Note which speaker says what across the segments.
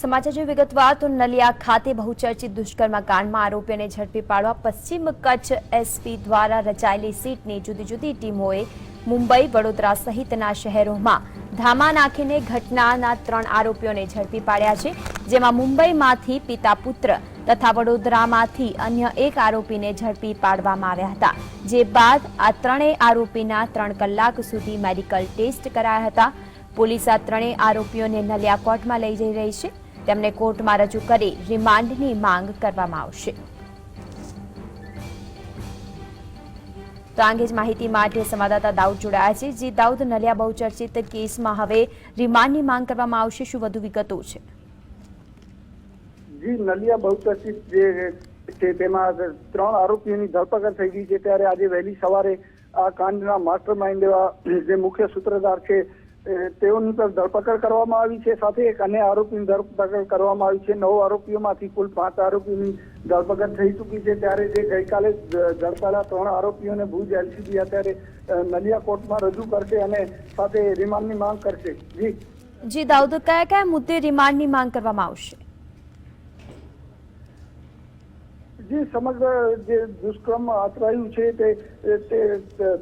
Speaker 1: સમાચાર જેવી વિગતવાર, તો નલિયા ખાતે બહુચર્ચિત દુષ્કર્મ કાંડમાં આરોપીઓને ઝડપી પાડવા પશ્ચિમ કચ્છ એસપી દ્વારા રચાયેલી સીટની જુદી જુદી ટીમોએ મુંબઈ, વડોદરા સહિતના શહેરોમાં ધામા નાખીને ઘટનાના ત્રણ આરોપીઓને ઝડપી પાડ્યા છે, જેમાં મુંબઈમાંથી પિતા પુત્ર તથા વડોદરામાંથી અન્ય એક આરોપીને ઝડપી પાડવામાં આવ્યા હતા, જે બાદ આ ત્રણેય આરોપીના ત્રણ કલાક સુધી મેડિકલ ટેસ્ટ કરાયા હતા. પોલીસ આ ત્રણેય આરોપીઓને નલિયા કોર્ટમાં લઈ જઈ રહી છે. તેમને કોર્ટમાં રજૂ કરી રિમાન્ડની માંગ કરવામાં આવશે. તો આ જ માહિતી માટે સંવાદદાતા દાઉદ જોડાયા છે. જે, દાઉદ નલિયા બહુચર્ચિત કેસમાં હવે રિમાન્ડની માંગ કરવામાં આવશે. શું વધુ વિગતો છે?
Speaker 2: જી, નલિયા બહુચર્ચિત જે છે તેમાં ત્રણ આરોપીઓની ધરપકડ થઈ ગઈ છે. ત્યારે આજે વહેલી સવારે આ કાંડના માસ્ટર માઇન્ડ એવા જે મુખ્ય સૂત્રધાર છે તેઓની પર ધરપકડ કરવામાં આવી છે. સાથે એક અન્ય આરોપીની ધરપકડ કરવામાં આવી છે. નવ આરોપીઓમાંથી કુલ પાંચ આરોપીની ધરપકડ થઈ ચૂકી છે. ત્યારે જે ગઈકાલે ઝડપાયેલા ત્રણ આરોપીઓને ભુજ એલસીબી અત્યારે નલિયા કોર્ટમાં રજૂ કરશે અને સાથે રિમાન્ડની માંગ કરશે. જી.
Speaker 1: જી, દાઉદ કયા કયા મુદ્દે રિમાન્ડની માંગ કરવામાં આવશે?
Speaker 2: જે સમગ્ર જે દુષ્કર્મ આચરાયું છે તે તે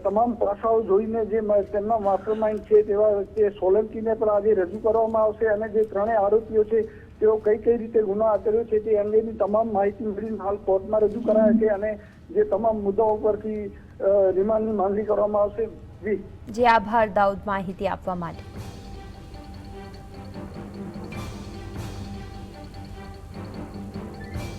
Speaker 2: તમામ પાસાઓ જોઈને જે તેમના માસ્ટરમાઇન્ડ છે તેવા તે સોલંકીને પણ આજે રજૂ કરવામાં આવશે અને જે ત્રણેય આરોપીઓ છે તેઓ કઈ કઈ રીતે ગુનો આચર્યો છે તે અંગેની તમામ માહિતી મેળવીને હાલ કોર્ટમાં રજૂ કરાયા છે અને જે તમામ મુદ્દાઓ પરથી રિમાન્ડની માંગણી કરવામાં આવશે. જી.
Speaker 1: જે, આભાર. દાઉદ, માહિતી આપવા માટે.